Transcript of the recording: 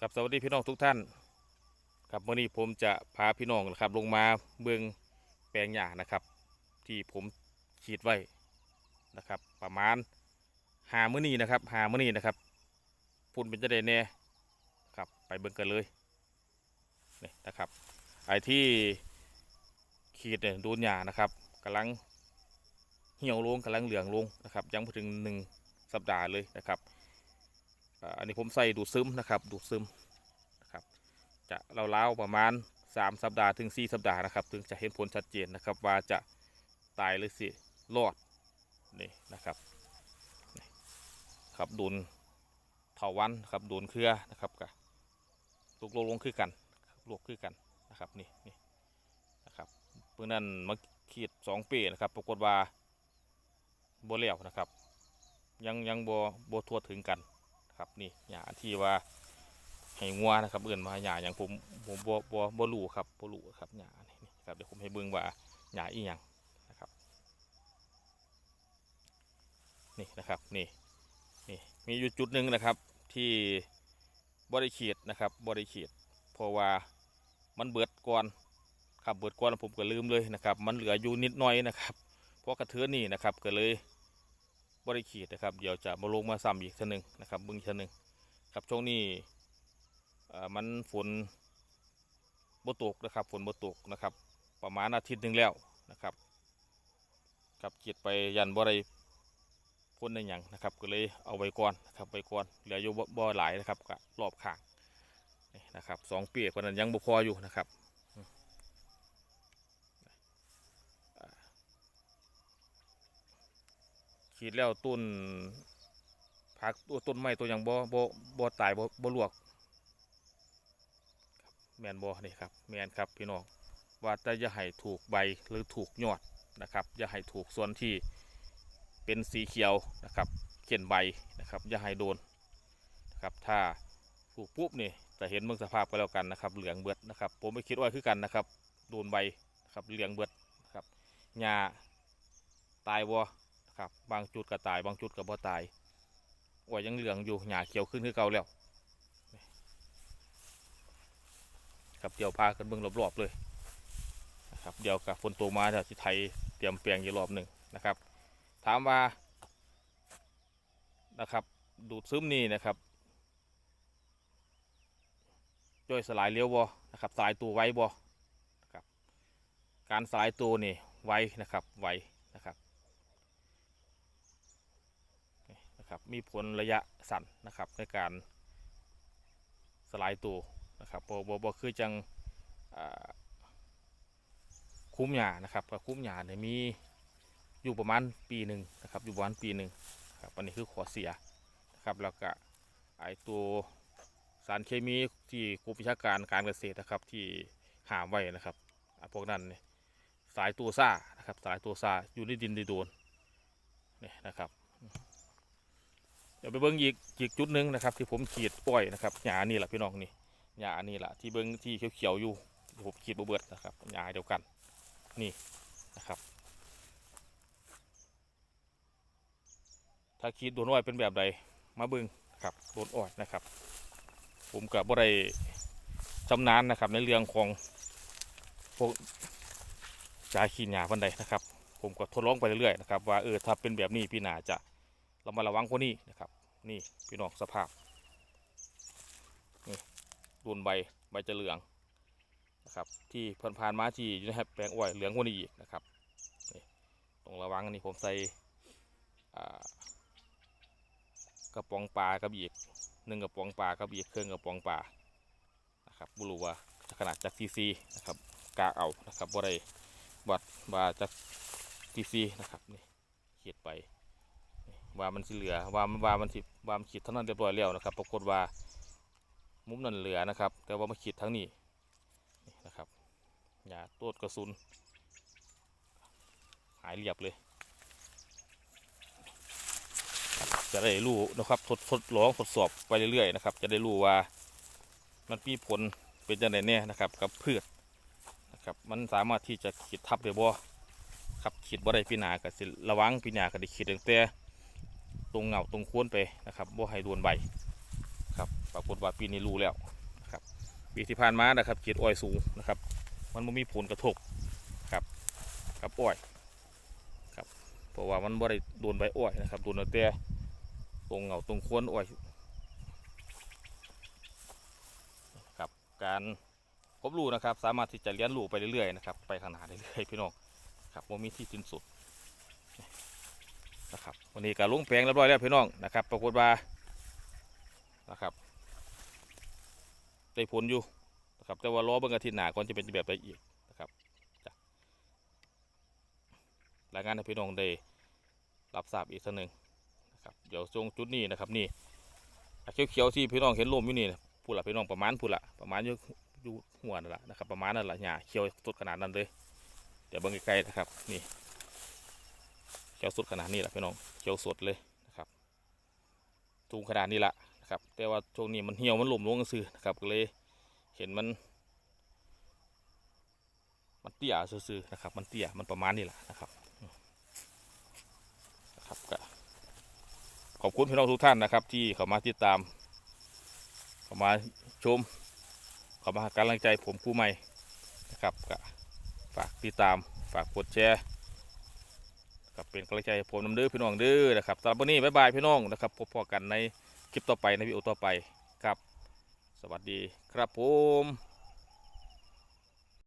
ครับสวัสดีพี่น้องทุกท่าน ครับวันนี้ผมจะพาพี่น้องนะครับ ลงมาเบืองแปลงหญ้านะครับ ที่ผมขีดไว้นะครับ ประมาณหามื้อนี้นะครับหามื้อนี้นะครับพุ่นเป็นจะได้แน่ครับไปเบิ่งกันเลยนี่นะครับไอ้ที่ขีดเนี่ยดนหญ้านะครับกำลัง เหี่ยวลงกำลังเหลืองลงนะครับยังไม่ถึงหนึ่งสัปดาห์เลยนะครับอันนี้ผมใส่ดูดซึมนะครับดูดซึมนะครับจะเล่าวๆประมาณ 3 สัปดาห์ถึง 4 สัปดาห์นะครับถึงจะเห็นผลชัดเจนนะครับว่าจะตายหรือสิรอดนี่นะครับครับโดนเถาวันครับโดนเครือนะครับกับลูกลงลงคือกันลวกคือกันนะครับนี่นี่นะครับเพื่อนั้นมาขีดสองปีนะครับปรากฏว่า โบเลี้ยวนะครับ ยังยังโบโบทั่วถึงกันครับนี่หญ้าที่ว่าให้งัวนะครับเอื่นมาหญ้าอย่างผมผมบ่บ่บ่รู้ครับบ่รู้ครับหญ้านี่นี่ครับเดี๋ยวผมให้เบิ่งว่าหญ้าอีหยังนะครับนี่นะครับนี่นี่มีอยู่จุดหนึ่งนะครับที่บริขีดนะครับบริขีดเพราะว่ามันเบิดก่อนครับเบิดก่อนแล้วผมก็ลืมเลยนะครับ มันเหลืออยู่นิดหน่อยนะครับเพราะกระเทือนนี่นะครับก็เลย บริขีดนะครับ เดี๋ยวจะมาลงมาซ้ำอีกทีหนึ่งนะครับบึงอีกทีหนึ่งครับช่วงนี่มันฝนบตกนะครับฝนบตกนะครับ ประมาณอาทิตย์หนึ่งแล้วนะครับครับขีดไปยันบ่ได้พ้นในหยังนะครับ ก็เลยเอาไว้ก่อนนะครับไว้ก่อนเหลืออยู่บ่บ่หลายนะครับก็รอบข้างนะครับสองเปียกว่านั้นยังบ่พออยู่นะครับอืมอ่า ขีดแล้วต้นผักตัวต้นไม้ตัวอย่างบ่บ่บ่ตายบ่บ่ลวกครับแมนบ่นี่ครับแมนครับพี่น้องว่าแต่อย่าให้ถูกใบหรือถูกยอดนะครับอย่าให้ถูกส่วนที่เป็นสีเขียวนะครับเขียนใบนะครับอย่าให้โดนนะครับถ้าถูกปุ๊บนี่จะเห็นเมืองสภาพก็แล้วกันนะครับ เหลืองเบิดนะครับ ผมไม่คิดว่าคือกันนะครับ โดนใบนะครับเหลืองเบิดนะครับหญ้าตายบ่ ครับ บางจุดก็ตาย บางจุดก็บ่ตายว่ายังเหลืองอยู่หญ้าเขียวขึ้นคือเก่าแล้วครับเดี๋ยวพากันเบิ่งรอบๆเลยนะครับเดี๋ยวกับฝนตกมาเดี๋ยวสิไทยเตรียมเปลี่ยงอีกรอบหนึ่งนะครับ ถามว่านะครับดูดซึมนี่นะครับย่อยสลายเร็วบ่นะครับสลายตัวไวบ่นะครับการสลายตัวนี่ไวนะครับไวนะครับ นะครับ มีผลระยะสั้นนะครับในการสลายตัวนะครับบบอบคือจังคุ้มหยานะครับคุ้มหยาเนี่ยมีอยู่ประมาณปีหนึ่งนะครับ อยู่ประมาณปีหนึ่งครับอันนี้คือขอเสียนะครับแล้วก็ไอตัวสารเคมีที่กรมวิชาการการเกษตรนะครับที่หามไว้นะครับพวกนั้นเนี่ยสายตัวซ่านะครับสายตัวซ่าอยู่ในดินในโดนนี่นะครับ ดี๋ยวไปเบิ้งอีกอีกจุดหนึ่งนะครับ ที่ผมขีดอ้อยนะครับหญ้านี่แหละพี่น้องนี่หญ้านี่แหละที่เบิ้งที่เขียวๆอยู่ผมขีดบ่เบิดนะครับหญ้าเดียวกันนี่นะครับ ถ้าขีดโดนอ้อยเป็นแบบใดมาเบิ้งครับโดนอ้อยนะครับ ผมกับบ่ได้ชำนาญนะครับ ในเรื่องของพวกจ่าขีดหญ้าพันใดนะครับ ผมก็ทดลองไปเรื่อยๆนะครับว่าเออถ้าเป็นแบบนี้พี่นาจะ เรามาระวังกว่านี้นะครับ นี่พี่น้องสภาพนี่รุนใบใบจะเหลืองนะครับ ที่ผ่านผ่านๆมาที่อยู่ในแปลงอ้อยเหลืองกว่านี้อีกนะครับนี่ต้องระวังนี่ผมใส่กระป๋องปลากับอีกหนึ่งกระป๋องปลากับอีกเครื่องกระป๋องปลานะครับบุรุว่าขนาดจากซีซีนะครับกาเอานะครับบ่ได้วัดว่าจากซีซีนะครับนี่เขียดไป ว่ามันสิเหลือว่ามันว่ามันสิว่ามันขีดเท่านั้นเรียบร้อยแล้วนะครับ ปรากฏว่ามุมนั้นเหลือนะครับ แต่ว่ามาขีดทั้งนี้นี่นะครับหยาต้นกระสุนหายเรียบเลยจะได้รู้นะครับทดทดลองทดสอบไปเรื่อยๆนะครับ จะได้รู้ว่ามันมีผลเป็นจังไดแน่นะครับ กับพืชนะครับ มันสามารถที่จะขีดทับได้บ่ครับขีดบ่ได้ปีหนาก็สิระวังปีหนาก็ได้ขีดตั้งแต่ ตรงเงาตรงโค้นไปนะครับบ่ให้โดนใบครับปรากฏว่าปีนี้รู้แล้วนะครับปีที่ผ่านมานะครับเกียดอ้อยสูงนะครับ มันไม่มีผลกระทบครับกับอ้อยครับเพราะว่ามันบ่ได้โดนใบอ้อยนะครับโดนแต่ตรงเงาตรงโค้นอ้อยครับการพบรู้นะครับ สามารถที่จะเลี้ยงลูไปเรื่อยๆนะครับไปข้างหน้าเรื่อยๆพี่น้องครับว่ามีที่สิ้นสุด นะครับวันนี้ก็ลงแปลงเรียบร้อยแล้วพี่น้องนะครับปรากฏว่านะครับได้ผลอยู่นะครับแต่ว่ารอเบิ่งอาทิตย์หน้าก่อนจะเป็นแบบไรอีกนะครับจ้ะรายงานให้พี่น้องได้รับทราบอีกทีหนึ่งนะครับเดี๋ยวตรงจุดนี้นะครับนี่เขียวๆที่พี่น้องเห็นลมอยู่นี่นะพูดละพี่น้องประมาณพูดละประมาณอยู่อยู่หัวนั่นแหละนะครับประมาณนั่นแหละหญ้าเขียวสดขนาดนั้นเลยเดี๋ยวเบิ่งไกลๆนะครับนี่ ขียวสดขนาดนี้แหละพี่น้องเขียวสดเลยนะครับสูงขนาดนี้ละนะครับ แต่ว่าช่วงนี้มันเหี่ยวมันหล่มลงซื่อนะครับก็เลยเห็นมันมันเตี้ยซื่อๆนะครับ มันเตี้ยมันประมาณนี้แหละนะครับนะครับก็ขอบคุณพี่น้องทุกท่านนะครับ ที่เข้ามาติดตามเข้ามาชมเข้ามาให้กำลังใจผมคู่ใหม่นะครับก็ฝากติดตามฝากกดแชร์ กับเป็นกำลังใจผมน้ำเด้อพี่น้องเด้อนะครับสำหรับวันนี้บ๊ายบายพี่น้องนะครับพบพอกันในคลิปต่อไปในวิดีโอต่อไปครับ สวัสดีครับผม